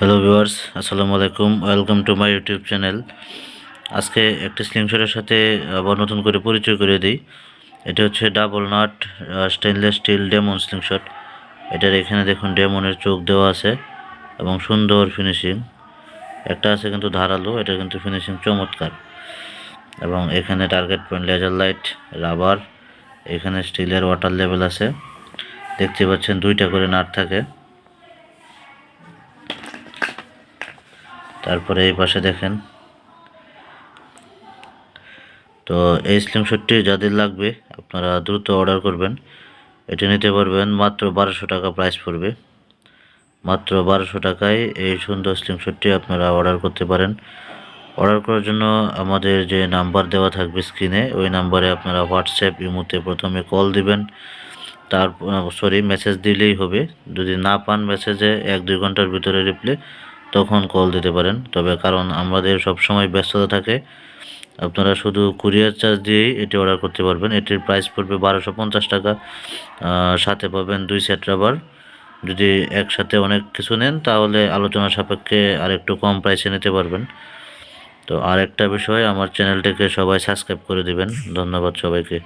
Hello viewers, আসসালামু আলাইকুম। Welcome to my YouTube channel আজকে একটি স্লিংশটের সাথে আবার নতুন করে পরিচয় করে দিই। এটা হচ্ছে double nut stainless steel demon slingshot এটার এখানে দেখুন ডেমনের চোখ দেওয়া আছে এবং সুন্দর ফিনিশিং একটা আছে কিন্তু ধারালো, এটা কিন্তু ফিনিশিং চমৎকার। এবং এখানে target point laser light rubber এখানে স্টিলের ওয়াটার লেভেল আছে। দেখতে পাচ্ছেন দুইটা করে নাট থাকে। তারপরে এই পাশে দেখেন। তো এই স্লিংশটটি যাদের লাগবে আপনারা দ্রুত অর্ডার করবেন। এটা নিতে পারবেন মাত্র বারোশো টাকা প্রাইস পড়বে। মাত্র বারোশো টাকায় এই সুন্দর স্লিংশটটি আপনারা অর্ডার করতে পারেন। অর্ডার করার জন্য আমাদের যে নাম্বার দেওয়া থাকবে স্ক্রিনে ওই নাম্বারে আপনারা হোয়াটসঅ্যাপ ইমোতে প্রথমে কল দিবেন। তার সরি মেসেজ দিলেই হবে। যদি না পান মেসেজে এক দুই ঘণ্টার ভিতরে রিপ্লে তখন কল দিতে পারেন। তবে কারণ আমাদের সব সময় ব্যস্ততা থাকে, আপনারা শুধু কুরিয়ার চার্জ দিয়েই এটি অর্ডার করতে পারবেন। এটির প্রাইস পড়বে বারোশো পঞ্চাশ টাকা। সাথে পাবেন দুই সেট রাবার যদি একসাথে অনেক কিছু নেন, তাহলে আলোচনা সাপেক্ষে আর একটু কম প্রাইসে নিতে পারবেন। তো আর একটা বিষয়, আমার চ্যানেলটিকে সবাই সাবস্ক্রাইব করে দিবেন। ধন্যবাদ সবাইকে।